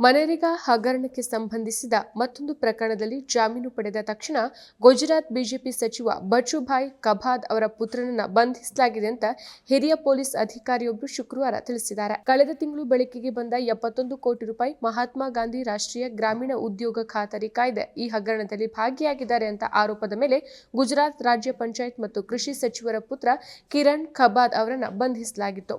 ಮನೇರಿಗಾ ಹಗರಣಕ್ಕೆ ಸಂಬಂಧಿಸಿದ ಮತ್ತೊಂದು ಪ್ರಕರಣದಲ್ಲಿ ಜಾಮೀನು ಪಡೆದ ತಕ್ಷಣ ಗುಜರಾತ್ ಬಿಜೆಪಿ ಸಚಿವ ಬಚುಭಾಯ್ ಕಬಾದ್ ಅವರ ಪುತ್ರನನ್ನ ಬಂಧಿಸಲಾಗಿದೆ ಅಂತ ಹಿರಿಯ ಪೊಲೀಸ್ ಅಧಿಕಾರಿಯೊಬ್ಬರು ಶುಕ್ರವಾರ ತಿಳಿಸಿದ್ದಾರೆ. ಕಳೆದ ತಿಂಗಳು ಬೆಳಕಿಗೆ ಬಂದ ಎಪ್ಪತ್ತೊಂದು ಕೋಟಿ ರೂಪಾಯಿ ಮಹಾತ್ಮ ಗಾಂಧಿ ರಾಷ್ಟ್ರೀಯ ಗ್ರಾಮೀಣ ಉದ್ಯೋಗ ಖಾತರಿ ಕಾಯ್ದೆ ಈ ಹಗರಣದಲ್ಲಿ ಭಾಗಿಯಾಗಿದ್ದಾರೆ ಅಂತ ಆರೋಪದ ಮೇಲೆ ಗುಜರಾತ್ ರಾಜ್ಯ ಪಂಚಾಯತ್ ಮತ್ತು ಕೃಷಿ ಸಚಿವರ ಪುತ್ರ ಕಿರಣ್ ಖಬಾದ್ ಅವರನ್ನು ಬಂಧಿಸಲಾಗಿತ್ತು.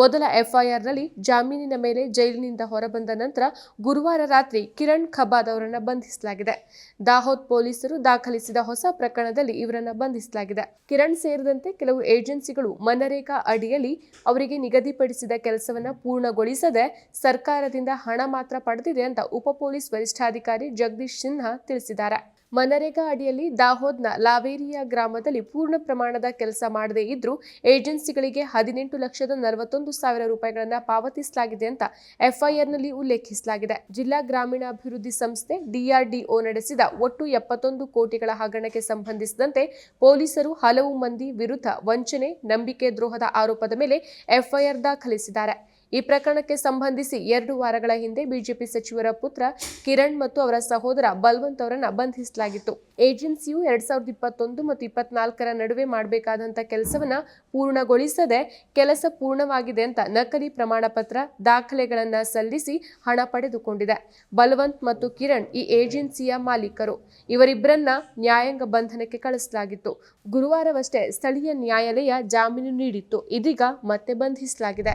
ಮೊದಲ ಎಫ್ಐಆರ್ನಲ್ಲಿ ಜಾಮೀನಿನ ಮೇಲೆ ಜೈಲಿನಿಂದ ಹೊರಬಂದ ನಂತರ ಗುರುವಾರ ರಾತ್ರಿ ಕಿರಣ್ ಖಬಾದ್ ಅವರನ್ನು ಬಂಧಿಸಲಾಗಿದೆ. ದಾಹೋದ್ ಪೊಲೀಸರು ದಾಖಲಿಸಿದ ಹೊಸ ಪ್ರಕರಣದಲ್ಲಿ ಇವರನ್ನು ಬಂಧಿಸಲಾಗಿದೆ. ಕಿರಣ್ ಸೇರಿದಂತೆ ಕೆಲವು ಏಜೆನ್ಸಿಗಳು ಮನರೇಗಾ ಅಡಿಯಲ್ಲಿ ಅವರಿಗೆ ನಿಗದಿಪಡಿಸಿದ ಕೆಲಸವನ್ನ ಪೂರ್ಣಗೊಳಿಸದೆ ಸರ್ಕಾರದಿಂದ ಹಣ ಮಾತ್ರ ಪಡೆದಿದೆ ಅಂತ ಉಪ ಪೊಲೀಸ್ ವರಿಷ್ಠಾಧಿಕಾರಿ ಜಗದೀಶ್ ಸಿನ್ಹಾ ತಿಳಿಸಿದ್ದಾರೆ. ಮನರೇಗಾ ಅಡಿಯಲ್ಲಿ ದಾಹೋದ್ನ ಲಾವೇರಿಯಾ ಗ್ರಾಮದಲ್ಲಿ ಪೂರ್ಣ ಪ್ರಮಾಣದ ಕೆಲಸ ಮಾಡದೇ ಇದ್ರೂ ಏಜೆನ್ಸಿಗಳಿಗೆ ಹದಿನೆಂಟು ಲಕ್ಷದ ನಲವತ್ತೊಂದು ಸಾವಿರ ರೂಪಾಯಿಗಳನ್ನು ಪಾವತಿಸಲಾಗಿದೆ ಅಂತ ಎಫ್ಐಆರ್ನಲ್ಲಿ ಉಲ್ಲೇಖಿಸಲಾಗಿದೆ. ಜಿಲ್ಲಾ ಗ್ರಾಮೀಣಾಭಿವೃದ್ಧಿ ಸಂಸ್ಥೆ ಡಿಆರ್ಡಿಒ ನಡೆಸಿದ ಒಟ್ಟು ಎಪ್ಪತ್ತೊಂದು ಕೋಟಿಗಳ ಹಗರಣಕ್ಕೆ ಸಂಬಂಧಿಸಿದಂತೆ ಪೊಲೀಸರು ಹಲವು ಮಂದಿ ವಿರುದ್ಧ ವಂಚನೆ, ನಂಬಿಕೆ ದ್ರೋಹದ ಆರೋಪದ ಮೇಲೆ ಎಫ್ಐಆರ್ ದಾಖಲಿಸಿದ್ದಾರೆ. ಈ ಪ್ರಕರಣಕ್ಕೆ ಸಂಬಂಧಿಸಿ ಎರಡು ವಾರಗಳ ಹಿಂದೆ ಬಿಜೆಪಿ ಸಚಿವರ ಪುತ್ರ ಕಿರಣ್ ಮತ್ತು ಅವರ ಸಹೋದರ ಬಲ್ವಂತ್ ಅವರನ್ನ ಬಂಧಿಸಲಾಗಿತ್ತು. ಏಜೆನ್ಸಿಯು ಎರಡ್ ಸಾವಿರದ ಇಪ್ಪತ್ತೊಂದು ಮತ್ತು ಇಪ್ಪತ್ನಾಲ್ಕರ ನಡುವೆ ಮಾಡಬೇಕಾದಂತ ಕೆಲಸವನ್ನ ಪೂರ್ಣಗೊಳಿಸದೆ ಕೆಲಸ ಪೂರ್ಣವಾಗಿದೆ ಅಂತ ನಕಲಿ ಪ್ರಮಾಣ ಪತ್ರ ದಾಖಲೆಗಳನ್ನ ಸಲ್ಲಿಸಿ ಹಣ ಪಡೆದುಕೊಂಡಿದೆ. ಬಲವಂತ್ ಮತ್ತು ಕಿರಣ್ ಈ ಏಜೆನ್ಸಿಯ ಮಾಲೀಕರು. ಇವರಿಬ್ಬರನ್ನ ನ್ಯಾಯಾಂಗ ಬಂಧನಕ್ಕೆ ಕಳಿಸಲಾಗಿತ್ತು. ಗುರುವಾರವಷ್ಟೇ ಸ್ಥಳೀಯ ನ್ಯಾಯಾಲಯ ಜಾಮೀನು ನೀಡಿತ್ತು. ಇದೀಗ ಮತ್ತೆ ಬಂಧಿಸಲಾಗಿದೆ.